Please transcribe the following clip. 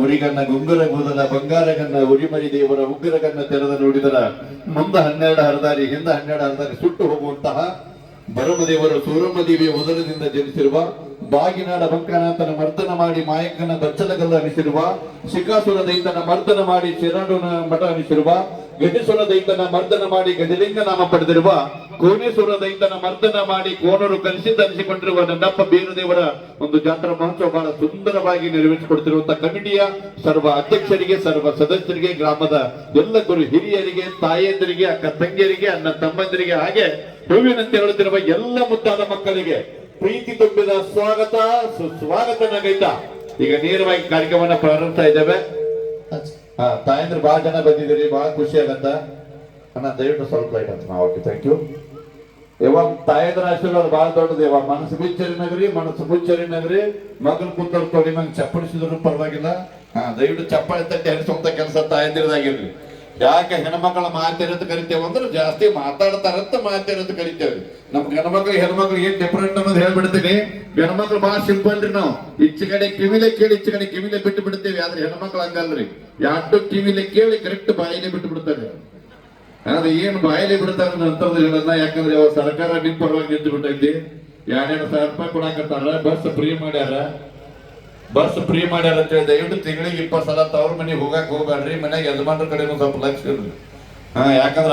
ಉರಿಗನ್ನ ಗುಂಗುರ ಗುದನ ಬಂಗಾರಗನ್ನ, ಉರಿಮರಿ ದೇವರ ಉಗ್ರಗನ್ನ ತೆರೆದ ನೋಡಿದರ ಮುಂದ ಹನ್ನೆರಡು ಹರದಾರಿ, ಹಿಂದ ಹನ್ನೆರಡು ಹರದಾರಿ ಸುಟ್ಟು ಹೋಗುವಂತಹ ಭರಮದೇವರು ಸೂರಮ್ಮ ದೇವಿಯ ಉದರದಿಂದ ಜನಿಸಿರುವ ಬಾಗಿನಾಡ ಬಂಕನಾಥನ ಮರ್ದನ ಮಾಡಿ ಮಾಯಕ್ಕನ ಬಚ್ಚಲಗಲ್ಲ ಅನಿಸಿರುವ ಶಿಖಾಸುರ ದೈತನ ಮರ್ದನ ಮಾಡಿ ಶಿರಾಡುನ ಮಠ ಅನಿಸಿರುವ ಗಡಿಸುರ ದೈತನ ಮರ್ದನ ಮಾಡಿ ಗಜಲಿಂಗ ನಾಮ ಪಡೆದಿರುವ ಕೋನೇಶ್ವರ ದೈತನ ಮರ್ದನ ಮಾಡಿ ಕೋನರು ಕಲಿಸಿ ಅನಿಸಿಕೊಂಡಿರುವ ನನ್ನಪ್ಪ ಬೇರುದೇವರ ಒಂದು ಜಾತ್ರಾ ಮಹೋತ್ಸವ ಬಹಳ ಸುಂದರವಾಗಿ ನೆರವೇರಿಸಿಕೊಡ್ತಿರುವಂತಹ ಕಮಿಟಿಯ ಸರ್ವ ಅಧ್ಯಕ್ಷರಿಗೆ ಸರ್ವ ಸದಸ್ಯರಿಗೆ ಗ್ರಾಮದ ಎಲ್ಲ ಗುರು ಹಿರಿಯರಿಗೆ ತಾಯಂದಿರಿಗೆ ಅಕ್ಕ ತಂಗಿಯರಿಗೆ ಅನ್ನ ತಮ್ಮಂದಿರಿಗೆ ಹಾಗೆ ಹೂವಿನಂತೆ ಹೇಳುತ್ತಿರುವ ಎಲ್ಲ ಮುದ್ದಾದ ಮಕ್ಕಳಿಗೆ ಪ್ರೀತಿ ತುಂಬಿದ ಸ್ವಾಗತ ಸುಸ್ವಾಗತ ನಗೈತ. ಈಗ ನೇರವಾಗಿ ಕಾರ್ಯಕ್ರಮವನ್ನ ಪ್ರಾರಂಭಿಸ್ತಾ ಇದ್ದೇವೆ. ಹಾ ತಾಯಂದ್ರೆ ಬಹಳ ಜನ ಬಂದಿದ್ದೀರಿ ಬಹಳ ಖುಷಿ ಆಗತ್ತ. ಅಣ್ಣ ದಯವಿಟ್ಟು ಸ್ವಲ್ಪ ಲೈಟ್ ಅಂತ ನಾವು ಓಕೆ ಥ್ಯಾಂಕ್ ಯು ಯಾವಾಗ ತಾಯದ ಆಶೀರ್ವಾದ ಬಹಳ ದೊಡ್ಡದು ಯಾವಾಗ ಮನಸ್ಸು ಬಿಚ್ಚರಿ ನಗರಿ, ಮನಸ್ಸು ಬುಚ್ಚರಿ ನಗರಿ. ಮಗನ ಕೂತರು ತೊಡಿ ನಂಗೆ ಚಪ್ಪಡಿಸಿದ್ರು ಪರವಾಗಿಲ್ಲ. ಹಾ, ದಯವಿಟ್ಟು ಚಪ್ಪಾಳೆ ತಟ್ಟಿ ಹರಿಸುವಂತ ಕೆಲಸ ತಾಯಂದಿರದಾಗಿರ್ಲಿ. ಯಾಕೆ ಹೆಣ್ಮಕ್ಳ ಮಾತಿರತ್ ಕರಿತೇವೆ ಅಂದ್ರೆ ಜಾಸ್ತಿ ಮಾತಾಡ್ತಾರಂತ ಮಾತಿರತ್ ಕರಿತೇವೆ. ನಮ್ ಹೆಣ್ಮಕ್ಳು ಹೆಣ್ಮಕ್ಳು ಏನ್ ಡಿಫ್ರೆಂಟ್ ಅನ್ನೋದು ಹೇಳ್ಬಿಡ್ತೀನಿ. ಹೆಣ್ಮಕ್ಳು ಬಹಳ ಸಿಂಪಲ್ ರೀ ನಾವು. ಇಚ್ಚ ಕಡೆ ಕಿವಿಲೆ ಕೇಳಿ, ಇಚ್ಚ ಕಡೆ ಕಿವಿಲೆ ಬಿಟ್ಟು ಬಿಡ್ತೇವೆ. ಆದ್ರೆ ಹೆಣ್ಮಕ್ಳು ಹಂಗಲ್ರಿ. ಎರಡು ಕಿವಿಲೆ ಕೇಳಿ ಕರೆಕ್ಟ್ ಬಾಯಿಲೆ ಬಿಟ್ಟು ಬಿಡ್ತಾರೆ. ಆದ್ರೆ ಏನು ಬಾಯಲ್ಲಿ ಬಿಡ್ತಾರ ಅಂತಂದ್ರೆ ಯಾಕಂದ್ರೆ ಅವ್ರ ಸರ್ಕಾರ ನಿಮ್ ಪರವಾಗಿ ನಿಂತು ಬಿಟ್ಟೈತಿ. ಎರಡೆರಡು ಸಾವಿರ ರೂಪಾಯಿ ಕೊಡಾಕತ್ತಾರ, ಬಸ್ ಫ್ರೀ ಮಾಡ್ಯಾರ. ಬಸ್ ಫ್ರೀ ಮಾಡ್ಯಾರ ಅಂತ ಹೇಳಿ ದಯವಿಟ್ಟು ತಿಂಗಳಿಗೆ ಇಪ್ಪತ್ತು ಸಲ ತವ್ರ ಮನೆಗೆ ಹೋಗಕ್ ಹೋಗ್ಬೇಡ್ರಿ ಮನೆಗೆ ಯಜಮಾನ್ರ ಕಡೆ ಸ್ವಲ್ಪ ಲಕ್ಷ ಇರ್ಲಿ. ಹಾ, ಯಾಕಂದ್ರ